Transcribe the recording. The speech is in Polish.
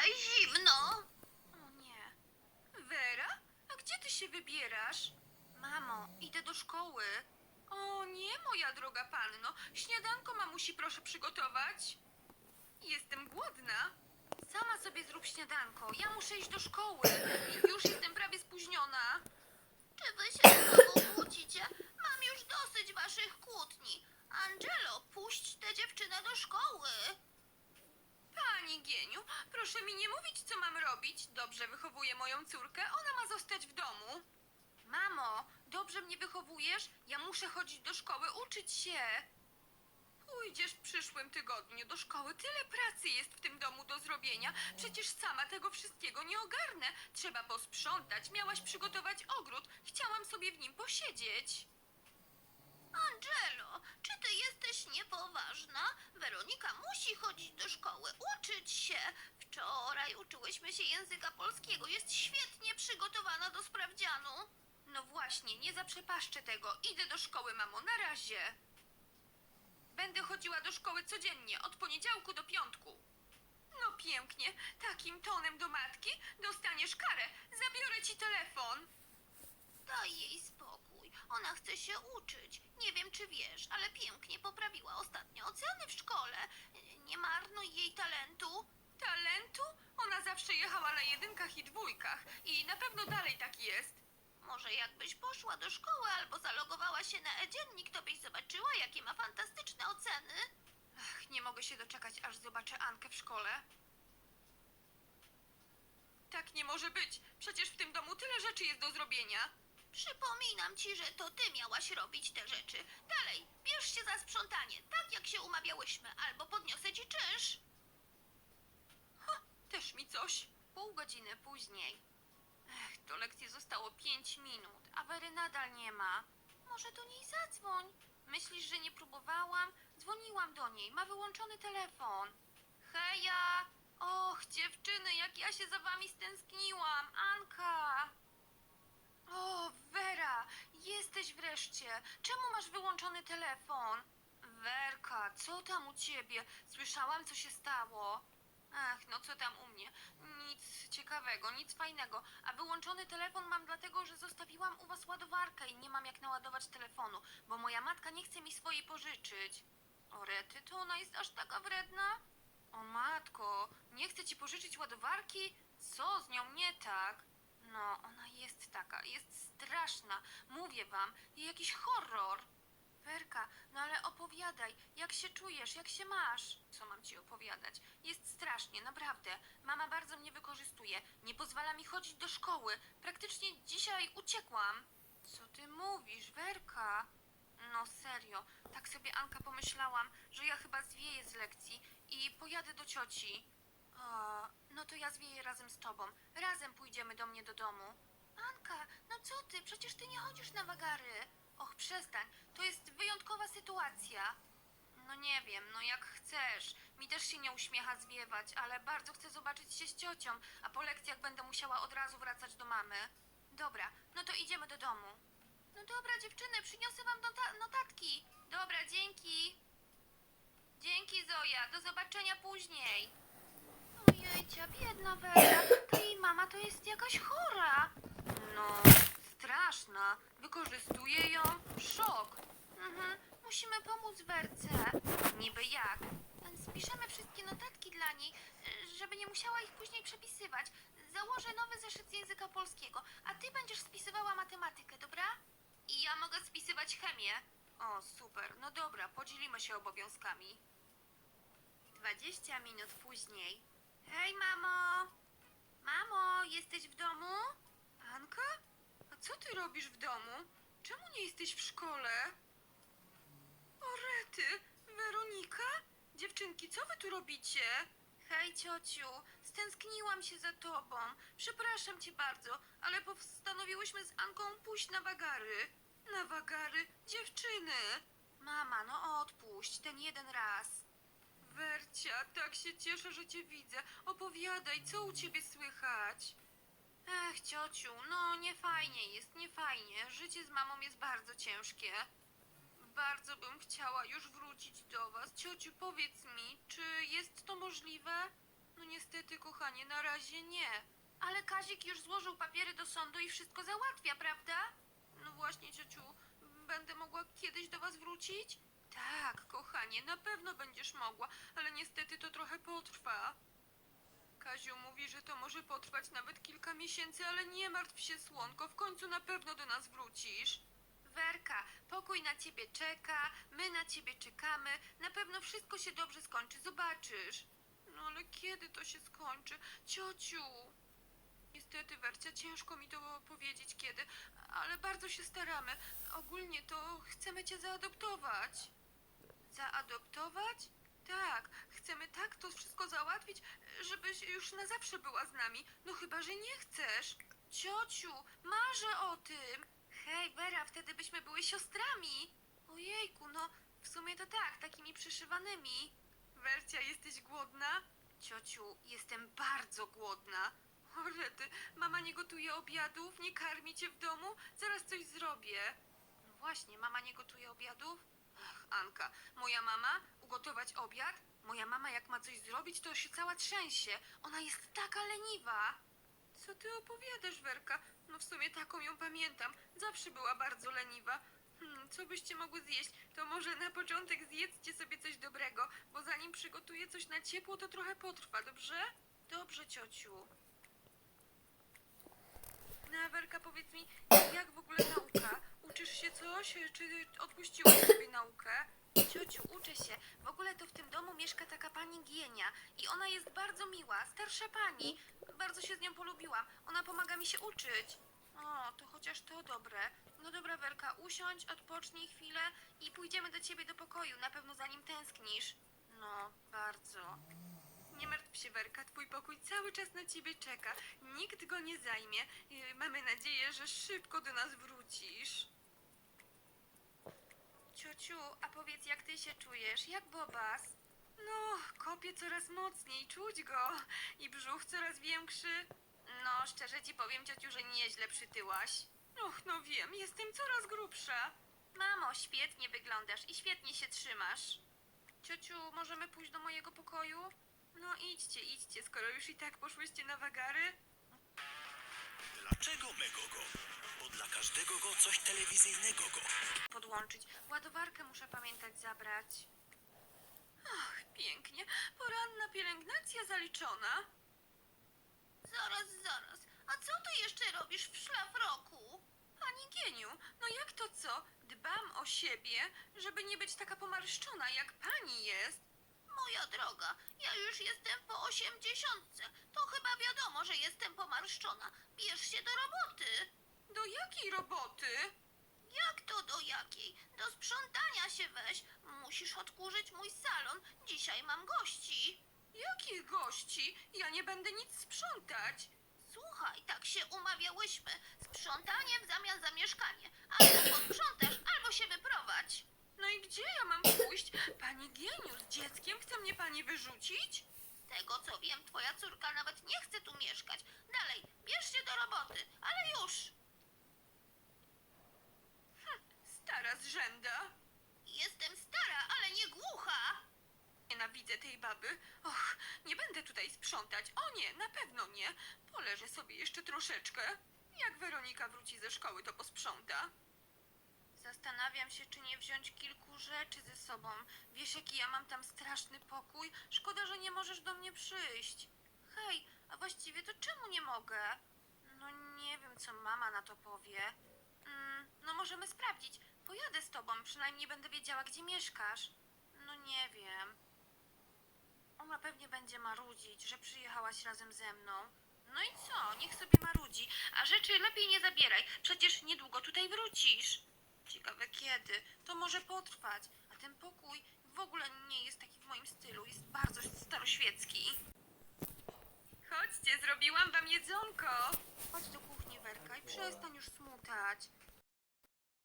dzisiaj zimno. O nie. Wera? A gdzie ty się wybierasz? Mamo, idę do szkoły. O nie, moja droga panno. Śniadanko mamusi proszę przygotować. Jestem głodna. Sama sobie zrób śniadanko. Ja muszę iść do szkoły. Już jestem prawie spóźniona. Czy wy się znowu kłócicie? Mam już dosyć waszych kłótni. Angelo, puść tę dziewczynę do szkoły. Pani Gieniu, proszę mi nie mówić, co mam robić. Dobrze wychowuję moją córkę, ona ma zostać w domu. Mamo, dobrze mnie wychowujesz? Ja muszę chodzić do szkoły, uczyć się. Pójdziesz w przyszłym tygodniu do szkoły. Tyle pracy jest w tym domu do zrobienia. Przecież sama tego wszystkiego nie ogarnę. Trzeba posprzątać, miałaś przygotować ogród. Chciałam sobie w nim posiedzieć. Angelo, czy ty jesteś niepoważna? Weronika musi chodzić do szkoły, uczyć się. Wczoraj uczyłyśmy się języka polskiego. Jest świetnie przygotowana do sprawdzianu. No właśnie, nie zaprzepaszczę tego. Idę do szkoły, mamo, na razie. Będę chodziła do szkoły codziennie, od poniedziałku do piątku. No pięknie, takim tonem do matki dostaniesz karę. Zabiorę ci telefon. Daj jej spokój. Ona chce się uczyć. Nie wiem, czy wiesz, ale pięknie poprawiła ostatnio oceny w szkole. Nie marnuj jej talentu. Talentu? Ona zawsze jechała na jedynkach i dwójkach i na pewno dalej tak jest. Może jakbyś poszła do szkoły albo zalogowała się na e-dziennik, to byś zobaczyła, jakie ma fantastyczne oceny. Ach, nie mogę się doczekać, aż zobaczę Ankę w szkole. Tak nie może być. Przecież w tym domu tyle rzeczy jest do zrobienia. Przypominam ci, że to ty miałaś robić te rzeczy. Dalej, bierz się za sprzątanie, tak jak się umawiałyśmy, albo podniosę ci czynsz. Ha, też mi coś. Pół godziny później. Ech, do lekcji zostało pięć minut, a Wery nadal nie ma. Może do niej zadzwoń. Myślisz, że nie próbowałam? Dzwoniłam do niej, ma wyłączony telefon. Heja! Och, dziewczyny, jak ja się za wami stęskniłam. Anka! O, Wera, jesteś wreszcie. Czemu masz wyłączony telefon? Werka, co tam u ciebie? Słyszałam, co się stało. Ach, no co tam u mnie? Nic ciekawego, nic fajnego. A wyłączony telefon mam dlatego, że zostawiłam u was ładowarkę i nie mam jak naładować telefonu, bo moja matka nie chce mi swojej pożyczyć. O rety, to ona jest aż taka wredna? O matko, nie chce ci pożyczyć ładowarki? Co z nią nie tak? No, ona jest taka, jest straszna. Mówię wam, jakiś horror. Werka, no ale opowiadaj, jak się czujesz, jak się masz? Co mam ci opowiadać? Jest strasznie, naprawdę. Mama bardzo mnie wykorzystuje. Nie pozwala mi chodzić do szkoły. Praktycznie dzisiaj uciekłam. Co ty mówisz, Werka? No serio, tak sobie Anka pomyślałam, że ja chyba zwieję z lekcji i pojadę do cioci. O, no to ja zwieję razem z tobą. Razem pójdziemy do mnie do domu. Anka, no co ty? Przecież ty nie chodzisz na wagary. Och, przestań. To jest wyjątkowa sytuacja. No nie wiem, no jak chcesz. Mi też się nie uśmiecha zwiewać, ale bardzo chcę zobaczyć się z ciocią, a po lekcjach będę musiała od razu wracać do mamy. Dobra, no to idziemy do domu. No dobra, dziewczyny, przyniosę wam nota- notatki. Dobra, dzięki. Dzięki, Zoja. Do zobaczenia później. Ojejcia, biedna Wera. Jej mama to jest jakaś chora. No, straszna. Wykorzystuje ją. Szok. Mhm. Musimy pomóc Werce. Niby jak? Spiszemy wszystkie notatki dla niej, żeby nie musiała ich później przepisywać. Założę nowy zeszyt z języka polskiego, a ty będziesz spisywała matematykę, dobra? I ja mogę spisywać chemię. O, super. No dobra, podzielimy się obowiązkami. 20 minut później. Hej, mamo! Mamo, jesteś w domu? Anka? A co ty robisz w domu? Czemu nie jesteś w szkole? O rety, Weronika? Dziewczynki, co wy tu robicie? Hej, ciociu, stęskniłam się za tobą. Przepraszam cię bardzo, ale postanowiłyśmy z Anką pójść na wagary. Na wagary? Dziewczyny! Mama, no odpuść, ten jeden raz. Wercia, tak się cieszę, że cię widzę. Opowiadaj, co u ciebie słychać? Ech, ciociu, no nie fajnie jest, nie fajnie. Życie z mamą jest bardzo ciężkie. Bardzo bym chciała już wrócić do was. Ciociu, powiedz mi, czy jest to możliwe? No Niestety, kochanie, na razie nie. Ale Kazik już złożył papiery do sądu i wszystko załatwia, prawda? No właśnie, ciociu, będę mogła kiedyś do was wrócić? Tak, kochanie, na pewno będziesz mogła, ale niestety to trochę potrwa. Kaziu mówi, że to może potrwać nawet kilka miesięcy, ale nie martw się, słonko, w końcu na pewno do nas wrócisz. Werka, pokój na ciebie czeka, my na ciebie czekamy, na pewno wszystko się dobrze skończy, zobaczysz. No ale kiedy to się skończy? Ciociu! Niestety, Wercia, ciężko mi to powiedzieć kiedy, ale bardzo się staramy. Ogólnie to chcemy cię zaadoptować. Zaadoptować? Tak, chcemy tak to wszystko załatwić, żebyś już na zawsze była z nami. No chyba, że nie chcesz. Ciociu, marzę o tym. Hej, Vera, wtedy byśmy były siostrami. Ojejku, no w sumie to tak, takimi przyszywanymi. Wercia, jesteś głodna? Ciociu, jestem bardzo głodna. O rety, mama nie gotuje obiadów, nie karmi cię w domu? Zaraz coś zrobię. No właśnie, mama nie gotuje obiadów? Anka, moja mama ugotować obiad? Moja mama jak ma coś zrobić, to się cała trzęsie. Ona jest taka leniwa. Co ty opowiadasz, Werka? No w sumie taką ją pamiętam. Zawsze była bardzo leniwa. Hmm, co byście mogły zjeść? To może na początek zjedzcie sobie coś dobrego, bo zanim przygotuję coś na ciepło, to trochę potrwa, dobrze? Dobrze, ciociu. No, Werka, powiedz mi, jak w ogóle nauka? Uczysz czy odpuściłaś sobie naukę? Ciociu, uczę się. W ogóle to w tym domu mieszka taka pani Gienia i ona jest bardzo miła, starsza pani. Bardzo się z nią polubiłam. Ona pomaga mi się uczyć. O, to chociaż to dobre. No dobra, Werka, usiądź, odpocznij chwilę i pójdziemy do ciebie do pokoju, na pewno za nim tęsknisz. No, bardzo. Nie martw się, Werka, twój pokój cały czas na ciebie czeka. Nikt go nie zajmie. Yy, Mamy nadzieję, że szybko do nas wrócisz. Ciociu, a powiedz, jak ty się czujesz? Jak Bobas? No, kopie coraz mocniej, czuć go. I brzuch coraz większy. No, szczerze ci powiem, ciociu, że nieźle przytyłaś. Och, no wiem, jestem coraz grubsza. Mamo, świetnie wyglądasz i świetnie się trzymasz. Ciociu, możemy pójść do mojego pokoju? No idźcie, idźcie, skoro już i tak poszłyście na wagary. Dlaczego Megogo? Dla każdego go coś telewizyjnego go. Podłączyć. Ładowarkę muszę pamiętać zabrać. Ach, pięknie. Poranna pielęgnacja zaliczona. Zaraz, zaraz. A co ty jeszcze robisz w szlafroku? Pani Gieniu, no jak to co? Dbam o siebie, żeby nie być taka pomarszczona, jak pani jest. Moja droga, ja już jestem po osiemdziesiątce. To chyba wiadomo, że jestem pomarszczona. Bierz się do roboty. Do jakiej roboty? Jak to do jakiej? Do sprzątania się weź. Musisz odkurzyć mój salon. Dzisiaj mam gości. Jakich gości? Ja nie będę nic sprzątać. Słuchaj, tak się umawiałyśmy. Sprzątanie w zamian za mieszkanie. Albo posprzątasz, albo się wyprowadź. No i gdzie ja mam pójść? Pani Gieniu, z dzieckiem chce mnie pani wyrzucić? Z tego co wiem, twoja córka nawet nie chce tu mieszkać. Dalej, bierz się do roboty, ale już. Stara zrzęda. Jestem stara, ale nie głucha. Nienawidzę tej baby. Och, nie będę tutaj sprzątać. O nie, na pewno nie. Poleżę sobie jeszcze troszeczkę. Jak Weronika wróci ze szkoły, to posprząta. Zastanawiam się, czy nie wziąć kilku rzeczy ze sobą. Wiesz, jaki ja mam tam straszny pokój? Szkoda, że nie możesz do mnie przyjść. Hej, a właściwie to czemu nie mogę? No nie wiem, co mama na to powie. Mm, no możemy sprawdzić. Pojadę z tobą, przynajmniej będę wiedziała, gdzie mieszkasz. No nie wiem. Ona pewnie będzie marudzić, że przyjechałaś razem ze mną. No i co? Niech sobie marudzi. A rzeczy lepiej nie zabieraj. Przecież niedługo tutaj wrócisz. Ciekawe kiedy. To może potrwać. A ten pokój w ogóle nie jest taki w moim stylu. Jest bardzo staroświecki. Chodźcie, zrobiłam wam jedzonko. Chodź do kuchni, Werka, i przestań już smutać.